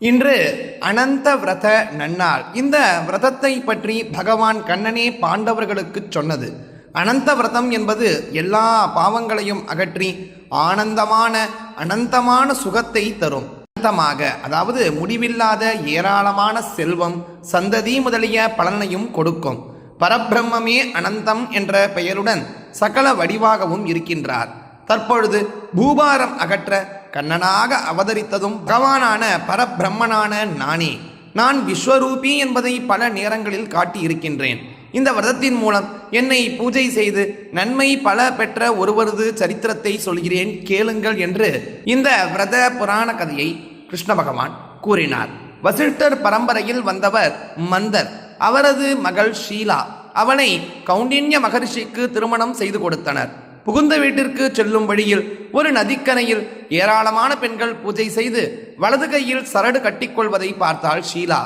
இன்று அனந்த விரத நன்னாள். இந்த விரதத்தை பற்றி பகவான் கண்ணனே பாண்டவர்களுக்கு சொன்னது. அனந்த விரதம் என்பது எல்லா பாவங்களையும் அகற்றி ஆனந்தமான அனந்தமான சுகத்தை தரும். அனந்தமாக அதாவது முடிவில்லாத ஏராளமான செல்வம் சந்ததி முதலிய பலனையும் கொடுக்கும். பரபிரம்மே அனந்தம் என்ற பெயருடன் சகல வடிவாகவும் இருக்கின்றார். தற்பொழுது பூபாரம் அகற்ற கண்ணனாக அவதரித்ததும் பகவானான பரபிரம்மனான நானே. நான் விஸ்வரூபி என்பதை பல நேரங்களில் காட்டியிருக்கின்றேன். இந்த விரதத்தின் மூலம் என்னை பூஜை செய்து நன்மை பல பெற்ற ஒருவரது சரித்திரத்தை சொல்கிறேன் கேளுங்கள் என்று இந்த விரத புராண கதையை கிருஷ்ண பகவான் கூறினார். வசிஷ்டர் பரம்பரையில் வந்தவர் மந்தர். அவரது மகள் ஷீலா. அவனை கௌண்டின்ய மகர்ஷிக்கு திருமணம் செய்து கொடுத்தனர். புகுந்த வீட்டிற்கு செல்லும் வழியில் ஒரு நதிக்கரையில் ஏராளமான பெண்கள் பூஜை செய்து வலது கையில் சரடு கட்டிக்கொள்வதை பார்த்தாள் ஷீலா.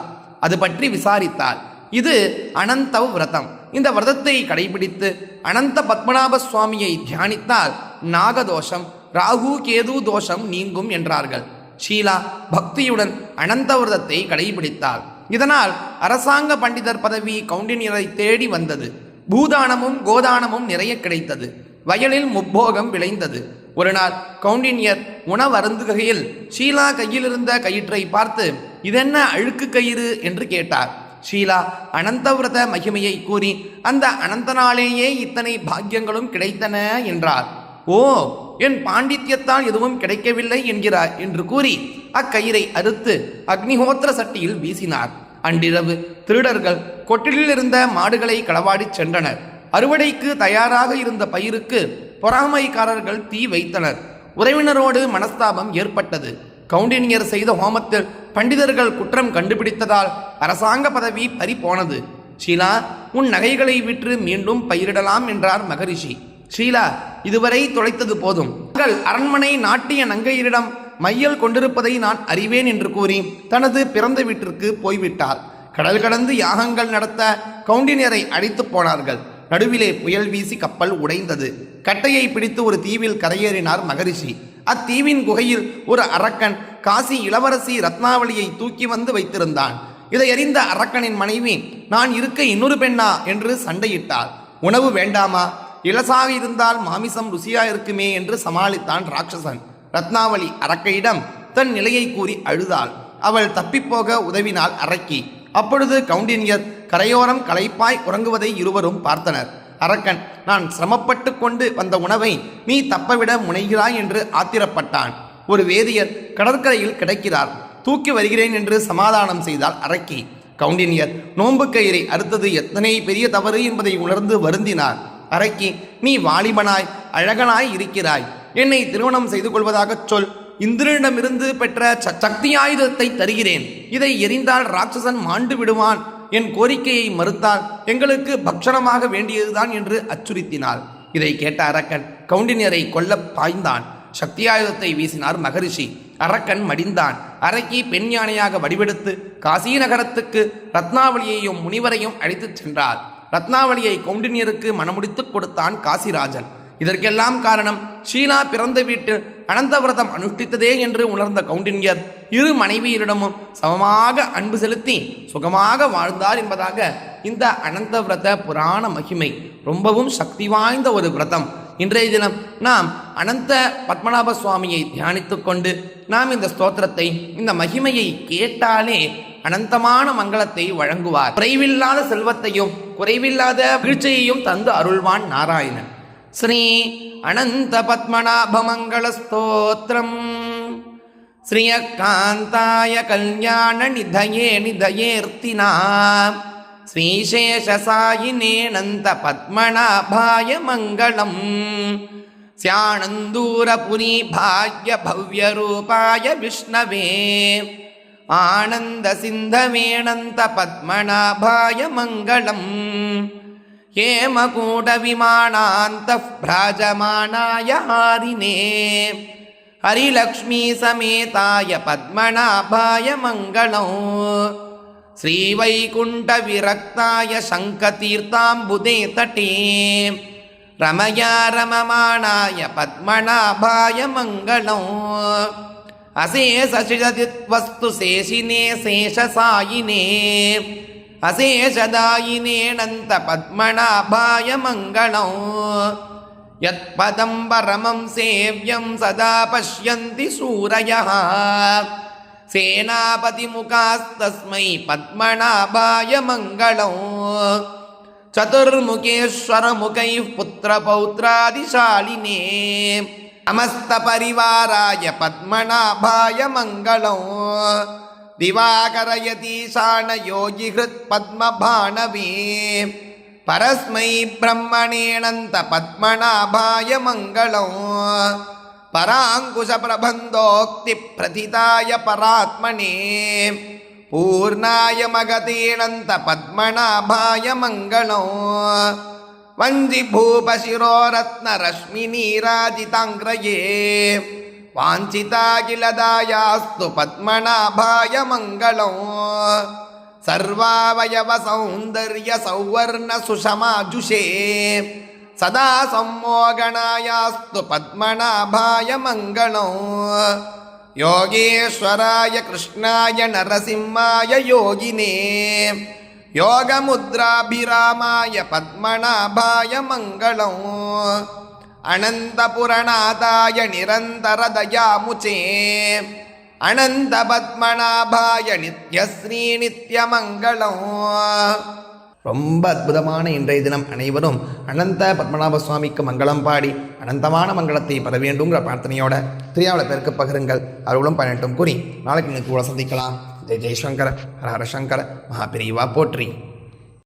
அது பற்றி விசாரித்தாள். இது அனந்தவ் விரதம். இந்த விரதத்தை கடைபிடித்து அனந்த பத்மநாப சுவாமியை தியானித்தால் நாகதோஷம் ராகு கேது தோஷம் நீங்கும் என்றார்கள். ஷீலா பக்தியுடன் அனந்த விரதத்தை கடைபிடித்தாள். இதனால் அரசாங்க பண்டிதர் பதவி கவுண்டினியரை தேடி வந்தது. பூதானமும் கோதானமும் நிறைய கிடைத்தது. வயலில் முப்போகம் விளைந்தது. ஒரு நாள் கவுண்டினியர் உணவருந்துகையில் ஷீலா கையிலிருந்த கயிற்றை பார்த்து இதென்ன அழுக்கு கயிறு? என்று கேட்டார். ஷீலா அனந்தவிரத மகிமையை கூறி அந்த அனந்த நாளேயே இத்தனை பாக்கியங்களும் கிடைத்தன என்றார். ஓ என் பாண்டித்யத்தால் எதுவும் கிடைக்கவில்லை என்கிறார் என்று கூறி அக்கயிறை அறுத்து அக்னிஹோத்திர சட்டியில் வீசினார். அன்றிரவு திருடர்கள் கொட்டிலில் இருந்த மாடுகளை களவாடிச் சென்றனர். அறுவடைக்கு தயாராக இருந்த பயிருக்கு பொறாமைக்காரர்கள் தீ வைத்தனர். உறவினரோடு மனஸ்தாபம் ஏற்பட்டது. கவுண்டினியர் செய்த ஹோமத்தில் பண்டிதர்கள் குற்றம் கண்டுபிடித்ததால் அரசாங்க பதவி பறி போனது ஷீலா உன் நகைகளை விற்று மீண்டும் பயிரிடலாம் என்றார் மகரிஷி. ஷீலா இதுவரை தொலைத்தது போதும். மகள் அரண்மனை நாட்டிய நங்கையரிடம் மையல் கொண்டிருப்பதை நான் அறிவேன் என்று கூறி தனது பிறந்த வீட்டிற்கு போய்விட்டார். கடல் கடந்து யாகங்கள் நடத்த கவுண்டினியரை அழைத்து போனார்கள். நடுவிலே புயல் வீசி கப்பல் உடைந்தது. கட்டையை பிடித்து ஒரு தீவில் கரையேறினார் மகரிஷி. அத்தீவின் குகையில் ஒரு அரக்கன் காசி இளவரசி ரத்னாவளியை தூக்கி வந்து வைத்திருந்தான். இதை அறிந்த அரக்கனின் மனைவி நான் இருக்க இன்னொரு பெண்ணா? என்று சண்டையிட்டாள். உணவு வேண்டாமா? இலசாக இருந்தால் மாமிசம் ருசியா இருக்குமே? என்று சமாளித்தான் ராட்சசன். ரத்னாவளி அரக்கையிடம் தன் நிலையை கூறி அழுதாள். அவள் தப்பிப்போக உதவினாள் அரக்கி அப்பொழுது கவுண்டினியர் கரையோரம் களைப்பாய் உறங்குவதை இருவரும் பார்த்தனர். அரக்கன் நான் சிரமப்பட்டு கொண்டு வந்த உணவை நீ தப்பவிட முனைகிறாய் என்று ஆத்திரப்பட்டான். ஒரு வேதியர் கடற்கரையில் கிடைக்கிறார். தூக்கி வருகிறேன் என்று சமாதானம் செய்தால் அரக்கி. கவுண்டினியர் நோன்பு கயிறை அறுத்தது எத்தனை பெரிய தவறு என்பதை உணர்ந்து வருந்தினார். அரக்கி நீ வாலிபனாய் அழகனாய் இருக்கிறாய். என்னை திருமணம் செய்து கொள்வதாகச் சொல். இந்திரனிடமிருந்து பெற்ற ச- சக்தி ஆயுதத்தை தருகிறேன். இதை எரிந்தால் ராட்சசன் மாண்டு விடுவான். என் கோரிக்கையை மறுத்தால் எங்களுக்கு பக்ஷணமாக வேண்டியதுதான் என்று அச்சுறுத்தினாள். இதை கேட்ட அரக்கன் கவுண்டினியரை கொல்ல பாய்ந்தான். சக்தி ஆயுதத்தை வீசினார் மகரிஷி. அரக்கன் மடிந்தான். அரக்கி பெண் யானையாக வடிவெடுத்து காசி நகரத்துக்கு ரத்னாவளியையும் முனிவரையும் அழைத்துச் சென்றார் ரத்னாவளியை கவுண்டினியருக்கு மணமுடித்துக் கொடுத்தான் காசிராஜன். இதற்கெல்லாம் காரணம் சீனா பிறந்த வீட்டில் அனந்தவிரதம் அனுஷ்டித்ததே என்று உணர்ந்த கவுண்டின்யர் இரு மனைவியரிடமும் சமமாக அன்பு செலுத்தி சுகமாக வாழ்ந்தார் என்பதாக இந்த அனந்தவிரத புராண மகிமை ரொம்பவும் சக்தி வாய்ந்த ஒரு விரதம். இன்றைய தினம் நாம் அனந்த பத்மநாப சுவாமியை தியானித்து கொண்டு நாம் இந்த ஸ்தோத்திரத்தை இந்த மகிமையை கேட்டாலே அனந்தமான மங்களத்தை வழங்குவார். குறைவில்லாத செல்வத்தையும் குறைவில்லாத வீழ்ச்சியையும் தந்து அருள்வான் நாராயணன். ஸ்ரீ அனந்த பத்மநாபமங்கள ஸ்தோத்திரம் ஸ்ரீயகாந்தாய கல்யாண நிதயே நிதயேர்த்தினா. ஸ்ரீசேஷசாயினே நந்த பத்மநாபாய மங்களம். ஸ்யானந்தூரபுரி பாக்ய பவ்யரூபாய விஷ்ணவே. ஆனந்த சிந்தவேணந்த பத்மநாபாய மங்களம். हेमकूटविमानान्तः भ्राजमाणाय हारिणे हरिलक्ष्मीसमेताय पद्मनाभाय मङ्गलौ श्रीवैकुण्ठविरक्ताय शङ्खतीर्थाम्बुदे तटे रमया रममाणाय पद्मनाभाय मङ्गलौ अशेषशिरदित्वस्तु शेषिने शेषसायिने அசேஷதாயினே நந்த பத்மநாபாய மங்களம் யத்பதம் பரமம் சேவ்யம் சதா பஷ்யந்தி சூரயः सेनापतिमुखास्तस्मै पद्मनाभाय मङ्गलम् चतुर्मुखेश्वरमुखैः पुत्रपौत्रादिशालिने समस्तपरिवाराय पद्मनाभाय मङ्गलम् दिवाकरयतीशानयोगिहृत्पद्मभाणवे परस्मै ब्रह्मणेऽनन्त पद्मनाभाय मङ्गलम् पराङ्कुशप्रबन्धोक्तिप्रथिताय परात्मने पूर्णाय मगतेऽनन्त पद्मनाभाय मङ्गलम् वञ्जिभूपशिरोरत्नरश्मिनीराजिताङ्ग्रये வாஞ்சிதா கிலதாயாஸ்து பத்மநாபாய மங்களம் சர்வாவயவ சௌந்தர்ய சௌவர்ண சுஷமாஜுஷே சதா சம்மோகனாயாஸ்து பத்மநாபாய மங்களம் யோகேஸ்வராய கிருஷ்ணாய நரசிம்மாய யோகினே யோகமுத்ராபிராமாய பத்மநாபாய மங்களம் அனந்தபுரணாதாய நிரந்தரதயாமுச்சே. அனந்த பத்மநாபாய நித்யஸ்ரீ நித்யமங்கலம் ரொம்ப அற்புதமான இன்றைய தினம் அனைவரும் அனந்த பத்மநாப சுவாமிக்கு மங்களம் பாடி அனந்தமான மங்களத்தை பெற வேண்டுங்கிற பிரார்த்தனையோட திரியாவில் பேருக்கு பகிருங்கள். அருளும் பயனட்டும் கூறி நாளைக்கு இன்னைக்கு கூட சந்திக்கலாம். ஜெய் ஜெய்சங்கர ஹர ஹரசங்கர மகாபிரிவா போற்றி.